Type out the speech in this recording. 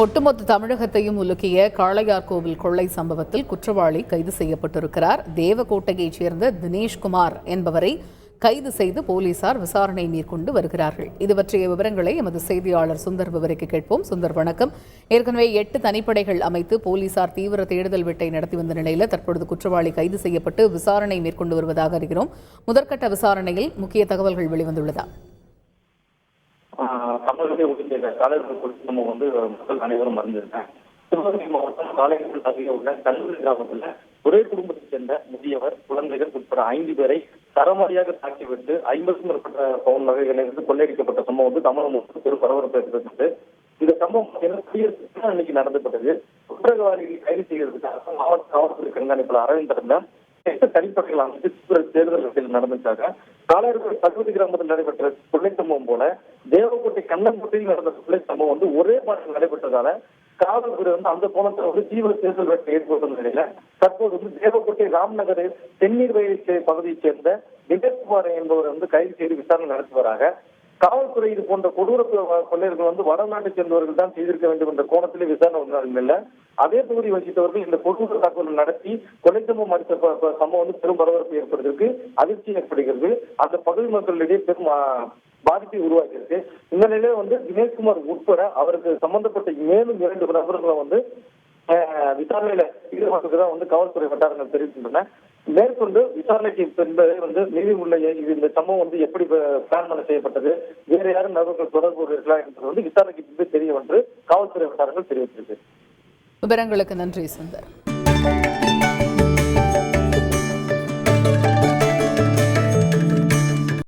ஒட்டுமொத்த தமிழகத்தையும் உலுக்கிய காளையார் கோவில் கொள்ளை சம்பவத்தில் குற்றவாளி கைது செய்யப்பட்டிருக்கிறார். தேவகோட்டையைச் சேர்ந்த தினேஷ்குமார் என்பவரை கைது செய்து போலீசார் விசாரணை மேற்கொண்டு வருகிறார்கள். இது பற்றிய விவரங்களை எமது செய்தியாளர் சுந்தர் விவரிக்கு கேட்போம். சுந்தர் வணக்கம். ஏற்கனவே எட்டு தனிப்படைகள் அமைத்து போலீசார் தீவிர தேடுதல் வேட்டை நடத்தி வந்த நிலையில் தற்பொழுது குற்றவாளி கைது செய்யப்பட்டு விசாரணை மேற்கொண்டு வருவதாக அறிகிறோம். முதற்கட்ட விசாரணையில் முக்கிய தகவல்கள் வெளிவந்துள்ளதா? தமிழகத்தை ஒதுக்கிய காலைகள் குறித்து நம்ம வந்து மக்கள் அனைவரும் மறந்திருக்கேன் சிவகங்கை மாவட்டம் காலைகள் அருகே உள்ள கல்லூரி கிராமத்துல ஒரே குடும்பத்தைச் சேர்ந்த முதியவர் குழந்தைகள் உட்பட ஐந்து பேரை தரமாரியாக தாக்கிவிட்டு ஐம்பதுக்கும் மேற்பட்ட பவுன் நகைகளிலிருந்து கொள்ளையடிக்கப்பட்ட சம்பவம் வந்து தமிழகம் பெரும் பரபரப்பு ஏற்படுத்தியது இந்த சம்பவம் குடியரசு அன்னைக்கு நடந்தப்பட்டது. குற்றவாளிகளை கைது செய்யறதுக்காக மாவட்ட காவல்துறை கண்காணிப்பாளர் அரவிந்த் இருந்தா தனிப்படைகள் அமைத்து தேர்தல் அரசியல் நடந்துச்சாங்க காலையில் கிராமத்தில் நடைபெற்ற கொள்ளை சம்பவம் போல தேவக்கோட்டை கண்ணங்குட்டையில் நடந்த கொள்ளை சம்பவம் வந்து ஒரே மாதம் நடைபெற்றதால காவல்துறை வந்து அந்த கோணத்தில் வந்து தீவிர தேர்தல் வேட்டை ஏற்பட்ட நிலையில தற்போது வந்து தேவக்கோட்டை ராம்நகர் தென்னீர் வயல் பகுதியைச் சேர்ந்த தினேஷ்குமார் என்பவர் வந்து கைது செய்து விசாரணை நடத்துவராக காவல்துறை இது போன்ற கொடூர கொள்ளையர்கள் வந்து வடநாட்டை சேர்ந்தவர்கள் தான் செய்திருக்க வேண்டும் என்ற கோணத்திலே விசாரணை இல்லை. அதே தொகுதி வசித்தவர்கள் இந்த கொடூர தாக்குதல் நடத்தி கொலை சம்பவம் அடித்த சம்பவம் வந்து பெரும் பரபரப்பு ஏற்படுத்திருக்கு அதிர்ச்சி ஏற்படுகிறது. அந்த பகுதி மக்களிடையே பெரும் பாதிப்பை உருவாக்கியிருக்கு. இந்த நிலையில வந்து தினேஷ்குமார் உட்பட அவருக்கு சம்பந்தப்பட்ட மேலும் இரண்டு நபர்களை வந்து விசாரணையில விசாரணையில தான் வந்து காவல்துறை வட்டாரங்கள் தெரிவிக்கின்றன. மேற்கொண்டு விசாரணைக்கு என்பதை வந்து நீதிமன்ற இது இந்த சம்பவம் வந்து எப்படி பிளான் பண்ண செய்யப்பட்டது வேற யாரும் நபர்கள் தொடர்பு இருக்கலாம் என்பது வந்து விசாரணைக்கு பின்பு தெரிய வந்து காவல்துறை வட்டாரங்கள் தெரிவித்திருக்கு. விவரங்களுக்கு நன்றி சுந்தர்.